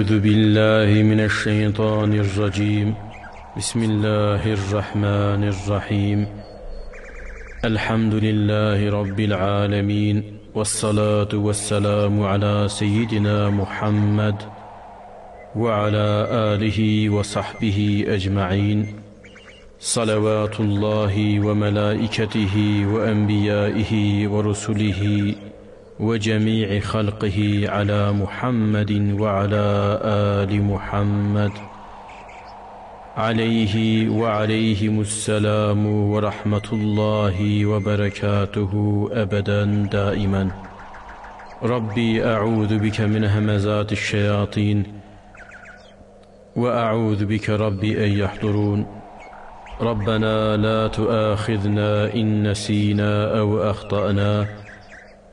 أعوذ بالله من الشيطان الرجيم. بسم الله الرحمن الرحيم. الحمد لله رب العالمين والصلاة والسلام على سيدنا محمد وعلى آله وصحبه أجمعين. صلوات الله وملائكته وأنبيائه ورسله وجميع خلقه على محمد وعلى آل محمد. عليه وعليهم السلام ورحمة الله وبركاته أبدا دائما. ربي أعوذ بك من همزات الشياطين وأعوذ بك ربي أن يحضرون. ربنا لا تؤاخذنا إن نسينا أو أخطأنا.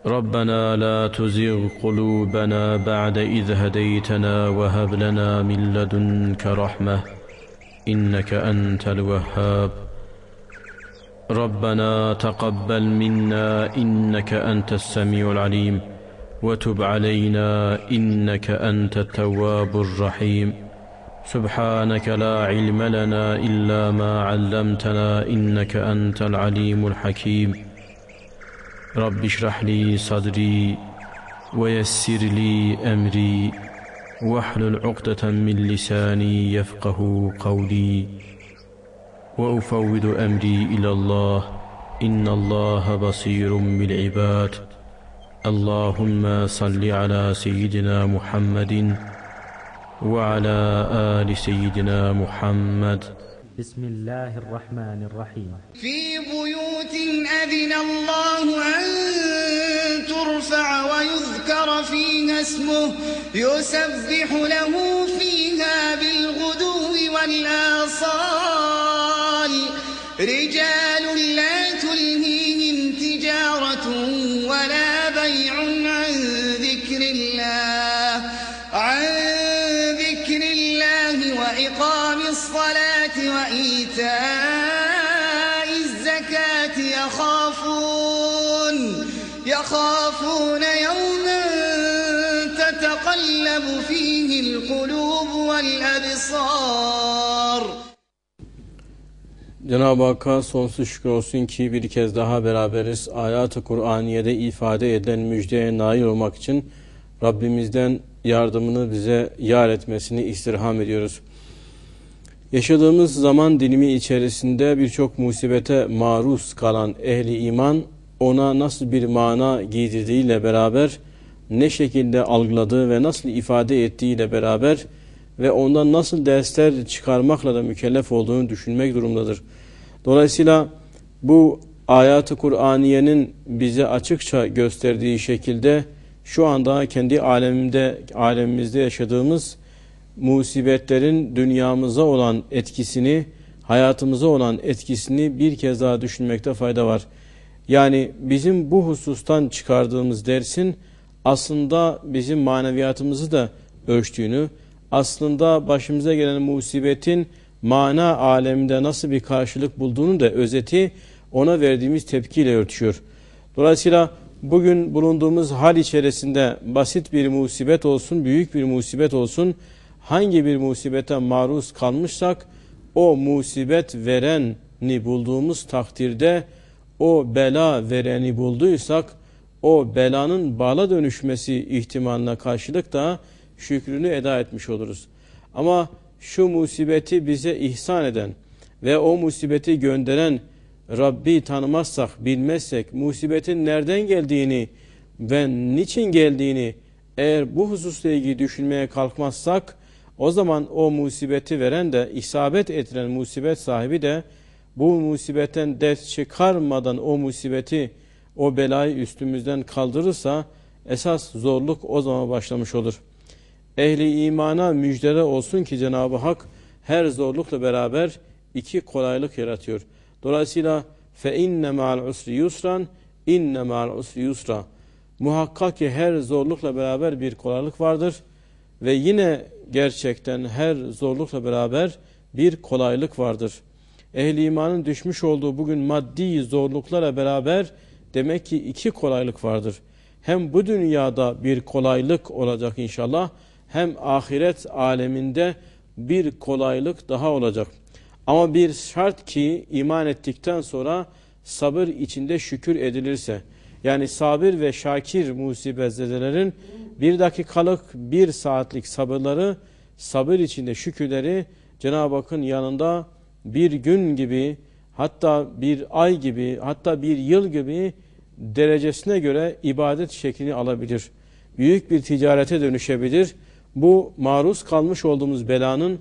ربنا لا تزغ قلوبنا بعد إذ هديتنا وهب لنا من لدنك رحمة إنك أنت الوهاب. ربنا تقبل منا إنك أنت السميع العليم وتب علينا إنك أنت التواب الرحيم. سبحانك لا علم لنا إلا ما علمتنا إنك أنت العليم الحكيم. رب اشرح لي صدري ويسر لي أمري واحلل عقدة من لساني يفقه قولي وأفوض أمري إلى الله. إن الله بصير بالعباد. اللهم صل على سيدنا محمد وعلى آل سيدنا محمد. بسم الله الرحمن الرحيم. في بيوت أذن الله أن ترفع ويذكر فيها اسمه يسبح له فيها بالغدو والآصال. تتقلب فيه القلوب والأبصار Cenab-ı Hakk'a sonsuz şükür olsun ki bir kez daha beraberiz. Ayat-ı Kur'aniye'de ifade edilen müjdeye nail olmak için Rabbimizden yardımını bize yar etmesini istirham ediyoruz. Yaşadığımız zaman dilimi içerisinde birçok musibete maruz kalan ehli iman ona nasıl bir mana giydirdiğiyle beraber ne şekilde algıladığı ve nasıl ifade ettiğiyle beraber ve ondan nasıl dersler çıkarmakla da mükellef olduğunu düşünmek durumundadır. Dolayısıyla bu ayat-ı Kur'aniyenin bize açıkça gösterdiği şekilde şu anda kendi aleminde alemimizde yaşadığımız musibetlerin dünyamıza olan etkisini, hayatımıza olan etkisini bir kez daha düşünmekte fayda var. Yani bizim bu husustan çıkardığımız dersin aslında bizim maneviyatımızı da ölçtüğünü, aslında başımıza gelen musibetin mana aleminde nasıl bir karşılık bulduğunu da özeti ona verdiğimiz tepkiyle örtüşüyor. Dolayısıyla bugün bulunduğumuz hal içerisinde basit bir musibet olsun, büyük bir musibet olsun, hangi bir musibete maruz kalmışsak o musibet vereni bulduğumuz takdirde o bela vereni bulduysak o belanın bala dönüşmesi ihtimaline karşılık da şükrünü eda etmiş oluruz. Ama şu musibeti bize ihsan eden ve o musibeti gönderen Rabbi tanımazsak, bilmezsek, musibetin nereden geldiğini ve niçin geldiğini eğer bu hususla ilgili düşünmeye kalkmazsak, o zaman o musibeti veren de, isabet ettiren musibet sahibi de bu musibetten ders çıkarmadan o musibeti, o belayı üstümüzden kaldırırsa esas zorluk o zaman başlamış olur. Ehli imana müjdele olsun ki Cenab-ı Hak her zorlukla beraber iki kolaylık yaratıyor. Dolayısıyla fe inne ma'al usri yusran inne ma'al usri yusra. Muhakkak ki her zorlukla beraber bir kolaylık vardır ve yine gerçekten her zorlukla beraber bir kolaylık vardır. Ehli imanın düşmüş olduğu bugün maddi zorluklara beraber demek ki iki kolaylık vardır. Hem bu dünyada bir kolaylık olacak inşallah hem ahiret aleminde bir kolaylık daha olacak. Ama bir şart ki iman ettikten sonra sabır içinde şükür edilirse. Yani sabir ve şakir musibetzedelerin bir dakikalık bir saatlik sabırları sabır içinde şükürleri Cenab-ı Hakk'ın yanında bir gün gibi hatta bir ay gibi hatta bir yıl gibi derecesine göre ibadet şeklini alabilir. Büyük bir ticarete dönüşebilir. Bu maruz kalmış olduğumuz belanın,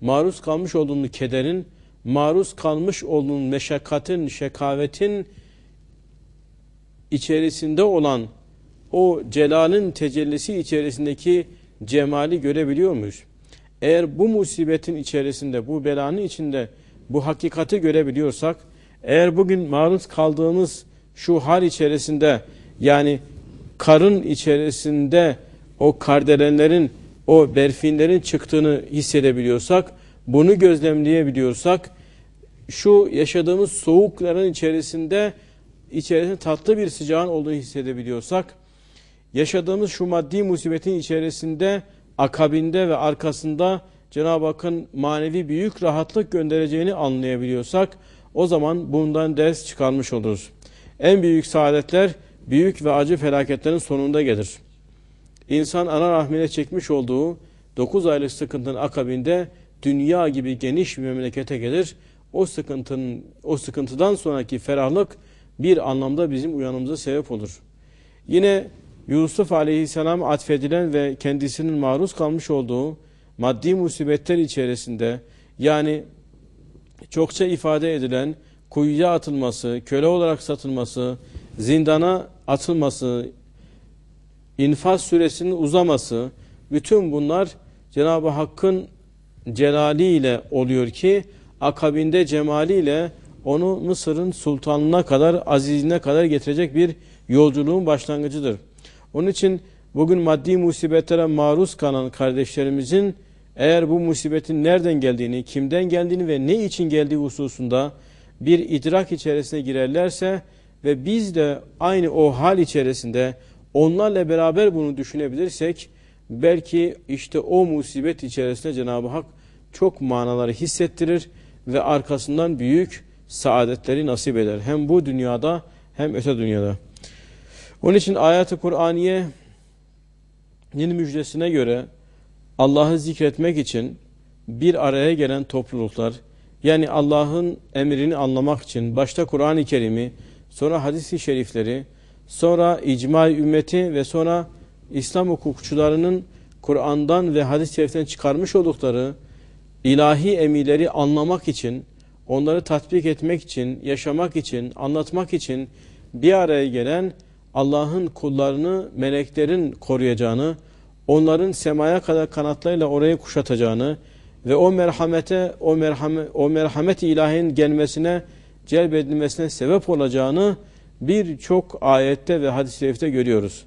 maruz kalmış olduğumuz kederin, maruz kalmış olduğumuz meşakkatin, şekavetin içerisinde olan o celalin tecellisi içerisindeki cemali görebiliyor muyuz? Eğer bu musibetin içerisinde, bu belanın içinde bu hakikati görebiliyorsak, eğer bugün maruz kaldığımız şu hal içerisinde yani karın içerisinde o kardelenlerin, o berfinlerin çıktığını hissedebiliyorsak, bunu gözlemleyebiliyorsak, şu yaşadığımız soğukların içerisinde içerisinde tatlı bir sıcağın olduğunu hissedebiliyorsak, yaşadığımız şu maddi musibetin içerisinde akabinde ve arkasında Cenab-ı Hakk'ın manevi büyük rahatlık göndereceğini anlayabiliyorsak o zaman bundan ders çıkarmış oluruz. En büyük saadetler büyük ve acı felaketlerin sonunda gelir. İnsan ana rahmine çekmiş olduğu 9 aylık sıkıntının akabinde dünya gibi geniş bir memlekete gelir. O sıkıntının o sıkıntıdan sonraki ferahlık bir anlamda bizim uyanımıza sebep olur. Yine Yusuf aleyhisselam atfedilen ve kendisinin maruz kalmış olduğu maddi musibetler içerisinde yani çokça ifade edilen kuyuya atılması, köle olarak satılması, zindana atılması, infaz süresinin uzaması, bütün bunlar Cenab-ı Hakk'ın celaliyle oluyor ki akabinde cemaliyle onu Mısır'ın sultanına kadar, azizine kadar getirecek bir yolculuğun başlangıcıdır. Onun için bugün maddi musibetlere maruz kalan kardeşlerimizin eğer bu musibetin nereden geldiğini, kimden geldiğini ve ne için geldiği hususunda bir idrak içerisine girerlerse ve biz de aynı o hal içerisinde onlarla beraber bunu düşünebilirsek belki işte o musibet içerisinde Cenab-ı Hak çok manaları hissettirir ve arkasından büyük saadetleri nasip eder. Hem bu dünyada hem öte dünyada. Onun için ayet-i Kur'aniye'nin müjdesine göre Allah'ı zikretmek için bir araya gelen topluluklar yani Allah'ın emrini anlamak için başta Kur'an-ı Kerim'i sonra hadis-i şerifleri sonra icma ümmeti ve sonra İslam hukukçularının Kur'an'dan ve hadis-i şeriften çıkarmış oldukları ilahi emirleri anlamak için, onları tatbik etmek için, yaşamak için, anlatmak için bir araya gelen Allah'ın kullarını meleklerin koruyacağını, onların semaya kadar kanatlarıyla orayı kuşatacağını ve o merhamete, o merhamet, o merhamet ilahin gelmesine, celbedilmesine sebep olacağını birçok ayette ve hadis-i şerifte görüyoruz.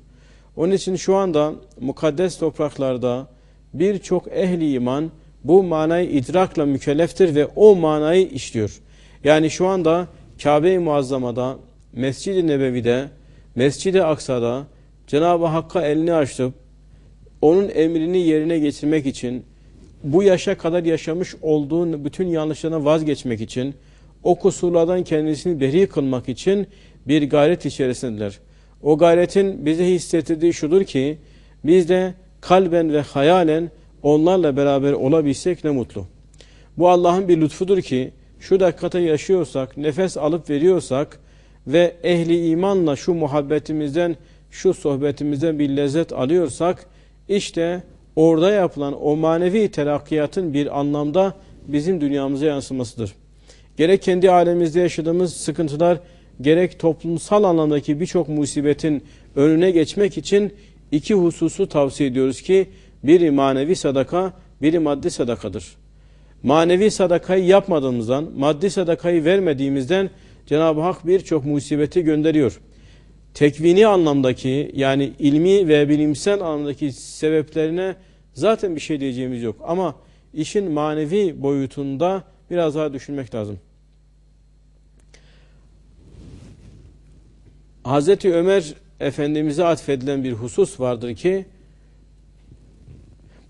Onun için şu anda mukaddes topraklarda birçok ehli iman bu manayı idrakla mükelleftir ve o manayı işliyor. Yani şu anda Kabe-i Muazzama'da, Mescid-i Nebevi'de, Mescid-i Aksa'da Cenab-ı Hakk'a elini açtıp onun emrini yerine getirmek için bu yaşa kadar yaşamış olduğun bütün yanlışlarına vazgeçmek için o kusurlardan kendisini beri kılmak için bir gayret içerisindeler. O gayretin bize hissettirdiği şudur ki biz de kalben ve hayalen onlarla beraber olabilsek ne mutlu. Bu Allah'ın bir lütfudur ki şu dakikata yaşıyorsak, nefes alıp veriyorsak ve ehli imanla şu muhabbetimizden, şu sohbetimizden bir lezzet alıyorsak işte orada yapılan o manevi telakkiyatın bir anlamda bizim dünyamıza yansımasıdır. Gerek kendi alemimizde yaşadığımız sıkıntılar, gerek toplumsal anlamdaki birçok musibetin önüne geçmek için iki hususu tavsiye ediyoruz ki biri manevi sadaka, biri maddi sadakadır. Manevi sadakayı yapmadığımızdan, maddi sadakayı vermediğimizden Cenab-ı Hak birçok musibeti gönderiyor. Tekvini anlamdaki yani ilmi ve bilimsel anlamdaki sebeplerine zaten bir şey diyeceğimiz yok. Ama işin manevi boyutunda biraz daha düşünmek lazım. Hazreti Ömer Efendimiz'e atfedilen bir husus vardır ki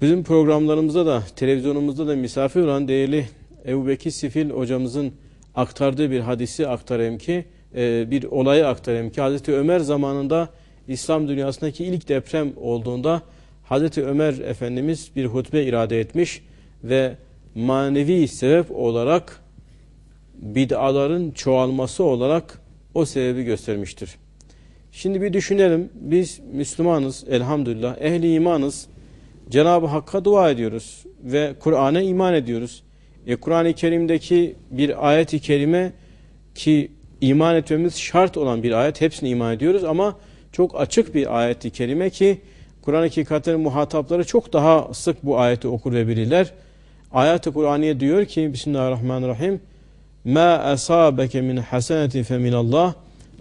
Bizim programlarımızda da, televizyonumuzda da misafir olan değerli Ebu Bekir Sifil hocamızın aktardığı bir hadisi aktarayım ki, e, bir olayı aktarayım ki, Hazreti Ömer zamanında İslam dünyasındaki ilk deprem olduğunda Hazreti Ömer Efendimiz bir hutbe irade etmiş ve manevi sebep olarak bid'aların çoğalması olarak o sebebi göstermiştir. Şimdi bir düşünelim. Biz Müslümanız elhamdülillah. Ehli imanız. Cenab-ı Hakk'a dua ediyoruz ve Kur'an'a iman ediyoruz. E, Kur'an-ı Kerim'deki bir ayet-i kerime ki iman etmemiz şart olan bir ayet. Hepsini iman ediyoruz ama çok açık bir ayet-i kerime ki Kur'an-ı Hakikatlerin muhatapları çok daha sık bu ayeti okur ve bilirler. Ayet-i Kur'aniye diyor ki Bismillahirrahmanirrahim Ma asabeke min hasenetin fe minallah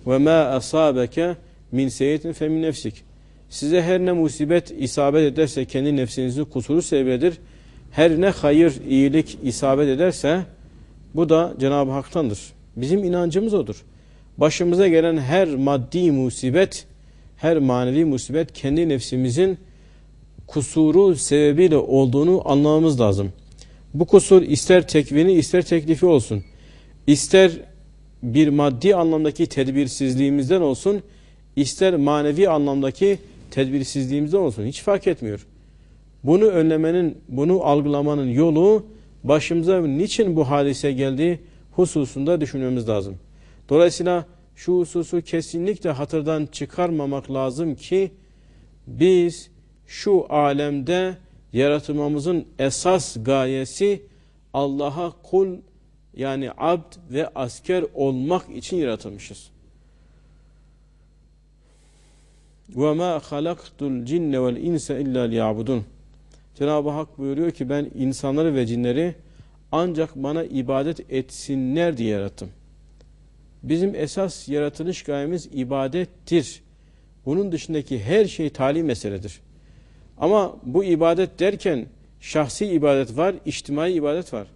ve ma asabeke min seyyetin fe min nefsik. Size her ne musibet isabet ederse kendi nefsinizin kusuru sebebidir. Her ne hayır, iyilik isabet ederse bu da Cenab-ı Hak'tandır. Bizim inancımız odur. Başımıza gelen her maddi musibet, her manevi musibet kendi nefsimizin kusuru sebebiyle olduğunu anlamamız lazım. Bu kusur ister tekvini ister teklifi olsun. İster bir maddi anlamdaki tedbirsizliğimizden olsun, ister manevi anlamdaki tedbirsizliğimizden olsun. Hiç fark etmiyor. Bunu önlemenin, bunu algılamanın yolu başımıza niçin bu hadise geldiği hususunda düşünmemiz lazım. Dolayısıyla şu hususu kesinlikle hatırdan çıkarmamak lazım ki biz şu alemde yaratılmamızın esas gayesi Allah'a kul yani abd ve asker olmak için yaratılmışız. وَمَا خَلَقْتُ الْجِنَّ وَالْاِنْسَ اِلَّا لِيَعْبُدُونَ Cenab-ı Hak buyuruyor ki ben insanları ve cinleri ancak bana ibadet etsinler diye yarattım. Bizim esas yaratılış gayemiz ibadettir. Bunun dışındaki her şey tali meseledir. Ama bu ibadet derken şahsi ibadet var, içtimai ibadet var.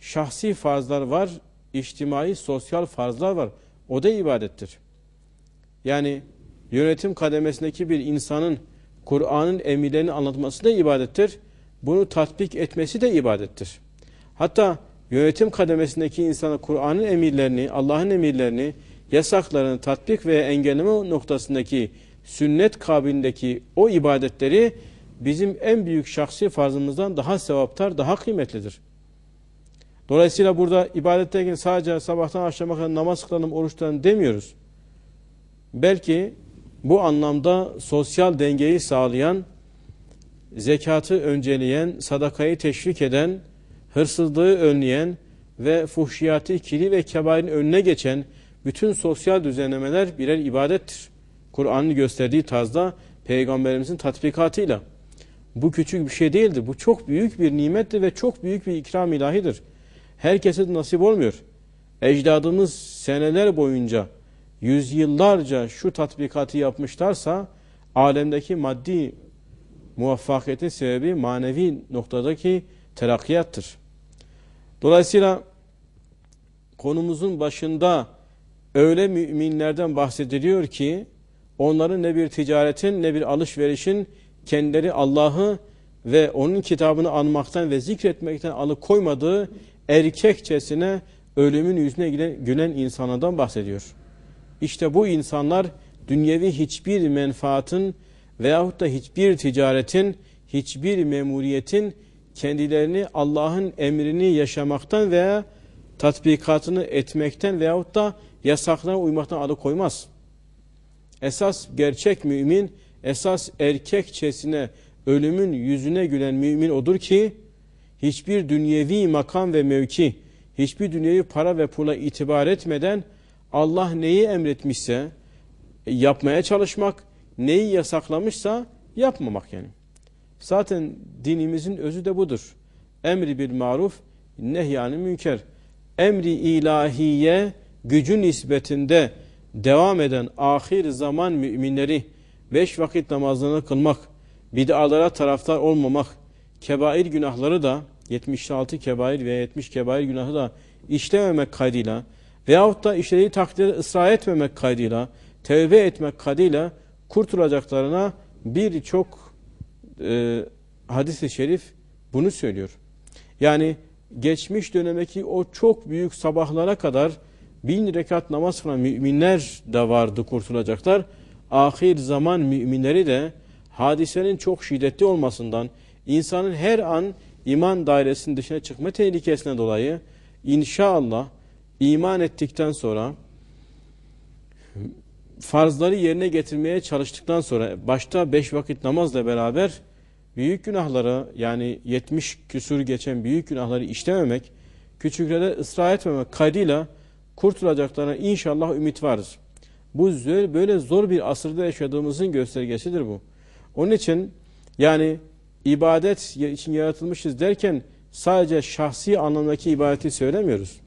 Şahsi farzlar var, içtimai, sosyal farzlar var. O da ibadettir. Yani yönetim kademesindeki bir insanın Kur'an'ın emirlerini anlatması da ibadettir. Bunu tatbik etmesi de ibadettir. Hatta yönetim kademesindeki insana Kur'an'ın emirlerini, Allah'ın emirlerini, yasaklarını tatbik ve engelleme noktasındaki sünnet kabilindeki o ibadetleri bizim en büyük şahsi farzımızdan daha sevaptar, daha kıymetlidir. Dolayısıyla burada ibadetteyken sadece sabahtan akşama kadar namaz kılalım, oruç tutalım demiyoruz. Belki bu anlamda sosyal dengeyi sağlayan, zekatı önceleyen, sadakayı teşvik eden, hırsızlığı önleyen ve fuhşiyatı, kiri ve kebairin önüne geçen bütün sosyal düzenlemeler birer ibadettir. Kur'an'ın gösterdiği tarzda peygamberimizin tatbikatıyla. Bu küçük bir şey değildir. Bu çok büyük bir nimettir ve çok büyük bir ikram ilahidir. Herkese nasip olmuyor. Ecdadımız seneler boyunca yüzyıllarca şu tatbikatı yapmışlarsa alemdeki maddi muvaffakiyetin sebebi manevi noktadaki terakkiyattır. Dolayısıyla konumuzun başında öyle müminlerden bahsediliyor ki onların ne bir ticaretin ne bir alışverişin kendileri Allah'ı ve onun kitabını anmaktan ve zikretmekten alıkoymadığı erkekçesine ölümün yüzüne gülen insanlardan bahsediyor. İşte bu insanlar dünyevi hiçbir menfaatın veyahut da hiçbir ticaretin, hiçbir memuriyetin kendilerini Allah'ın emrini yaşamaktan veya tatbikatını etmekten veyahut da yasaklarına uymaktan alıkoymaz. Esas gerçek mümin, esas erkekçesine ölümün yüzüne gülen mümin odur ki, hiçbir dünyevi makam ve mevki, hiçbir dünyevi para ve pula itibar etmeden Allah neyi emretmişse yapmaya çalışmak, neyi yasaklamışsa yapmamak yani. Zaten dinimizin özü de budur. Emri bil maruf, nehyanı münker. Emri ilahiye gücü nispetinde devam eden ahir zaman müminleri beş vakit namazını kılmak, bid'alara taraftar olmamak, kebair günahları da 76 kebair ve 70 kebair günahı da işlememek kaydıyla veyahut da işlediği takdirde ısrar etmemek kaydıyla, tevbe etmek kaydıyla kurtulacaklarına birçok e, hadis-i şerif bunu söylüyor. Yani geçmiş dönemdeki o çok büyük sabahlara kadar bin rekat namaz kılan müminler de vardı kurtulacaklar. Ahir zaman müminleri de hadisenin çok şiddetli olmasından insanın her an iman dairesinin dışına çıkma tehlikesine dolayı inşallah iman ettikten sonra farzları yerine getirmeye çalıştıktan sonra başta beş vakit namazla beraber büyük günahları yani 70 küsur geçen büyük günahları işlememek, küçüklere ısrar etmemek kaydıyla kurtulacaklarına inşallah ümit varız. Bu böyle zor bir asırda yaşadığımızın göstergesidir bu. Onun için yani ibadet için yaratılmışız derken sadece şahsi anlamdaki ibadeti söylemiyoruz.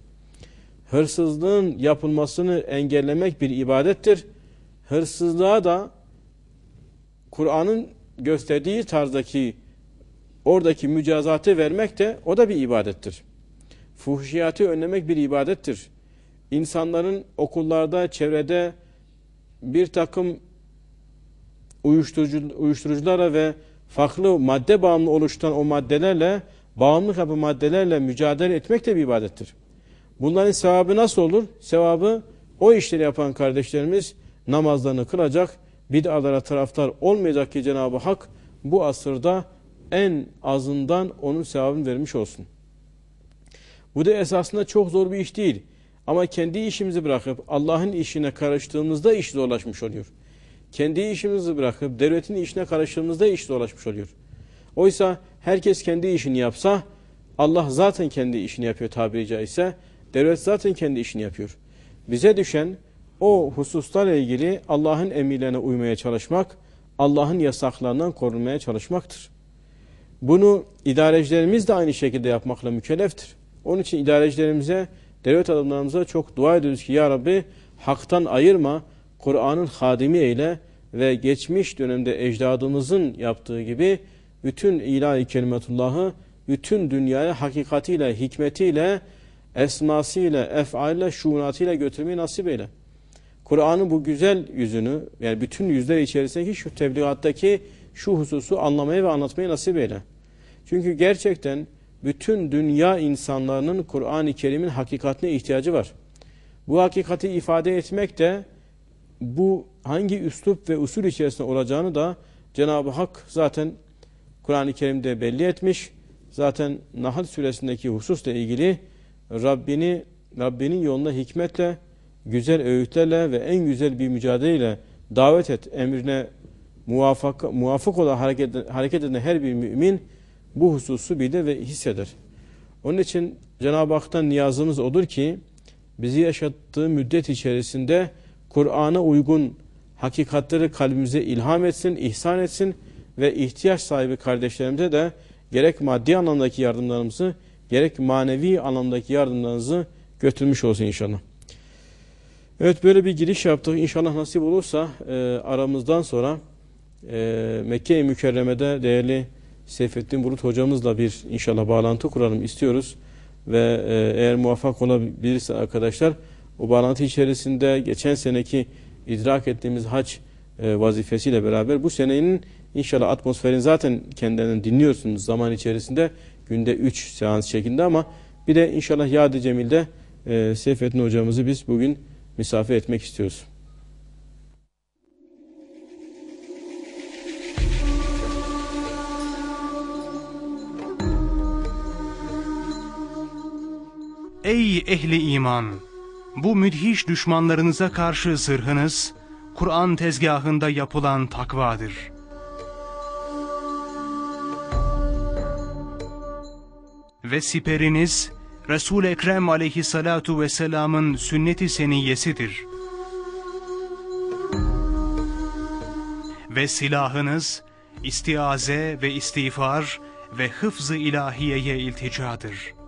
Hırsızlığın yapılmasını engellemek bir ibadettir. Hırsızlığa da Kur'an'ın gösterdiği tarzdaki oradaki mücazatı vermek de o da bir ibadettir. Fuhşiyatı önlemek bir ibadettir. İnsanların okullarda, çevrede bir takım uyuşturucu, uyuşturuculara ve farklı madde bağımlı oluşturan o maddelerle, bağımlı kapı maddelerle mücadele etmek de bir ibadettir. Bunların sevabı nasıl olur? Sevabı o işleri yapan kardeşlerimiz namazlarını kılacak, bid'alara taraftar olmayacak ki Cenab-ı Hak bu asırda en azından onun sevabını vermiş olsun. Bu da esasında çok zor bir iş değil. Ama kendi işimizi bırakıp Allah'ın işine karıştığımızda iş zorlaşmış oluyor. Kendi işimizi bırakıp devletin işine karıştığımızda iş zorlaşmış oluyor. Oysa herkes kendi işini yapsa Allah zaten kendi işini yapıyor tabiri caizse. Devlet zaten kendi işini yapıyor. Bize düşen o hususlarla ilgili Allah'ın emirlerine uymaya çalışmak, Allah'ın yasaklarından korunmaya çalışmaktır. Bunu idarecilerimiz de aynı şekilde yapmakla mükelleftir. Onun için idarecilerimize, devlet adamlarımıza çok dua ediyoruz ki Ya Rabbi haktan ayırma, Kur'an'ın hadimi eyle ve geçmiş dönemde ecdadımızın yaptığı gibi bütün ilahi kelimetullahı bütün dünyaya hakikatiyle, hikmetiyle, esmasıyla, efaliyle, şuunatıyla götürmeyi nasip eyle. Kur'an'ın bu güzel yüzünü yani bütün yüzler içerisindeki şu tebliğattaki şu hususu anlamayı ve anlatmayı nasip eyle. Çünkü gerçekten bütün dünya insanlarının Kur'an-ı Kerim'in hakikatine ihtiyacı var. Bu hakikati ifade etmek de bu hangi üslup ve usul içerisinde olacağını da Cenab-ı Hak zaten Kur'an-ı Kerim'de belli etmiş. Zaten Nahl suresindeki hususla ilgili Rabbini Rabbinin yolunda hikmetle güzel öğütlerle ve en güzel bir mücadeleyle davet et emrine muvafak, muvafık olan hareket, hareket eden her bir mümin bu hususu bilir ve hisseder. Onun için Cenab-ı Hak'tan niyazımız odur ki bizi yaşattığı müddet içerisinde Kur'an'a uygun hakikatleri kalbimize ilham etsin, ihsan etsin ve ihtiyaç sahibi kardeşlerimize de gerek maddi anlamdaki yardımlarımızı gerek manevi anlamdaki yardımlarınızı götürmüş olsun inşallah. Evet böyle bir giriş yaptık. İnşallah nasip olursa e, aramızdan sonra e, Mekke-i Mükerreme'de değerli Seyfettin Bulut hocamızla bir inşallah bağlantı kuralım istiyoruz. Ve e, eğer muvaffak olabilirse arkadaşlar o bağlantı içerisinde geçen seneki idrak ettiğimiz hac e, vazifesiyle beraber bu senenin inşallah atmosferini zaten kendilerinden dinliyorsunuz zaman içerisinde günde 3 seans şeklinde ama bir de inşallah Yad-ı Cemil'de e, Seyfettin hocamızı biz bugün misafir etmek istiyoruz. Ey ehli iman! Bu müthiş düşmanlarınıza karşı zırhınız, Kur'an tezgahında yapılan takvadır. Ve siperiniz, Resul-i Ekrem aleyhissalatu vesselamın sünneti seniyyesidir. Ve silahınız istiaze ve istiğfar ve hıfzı ilahiyeye ilticadır.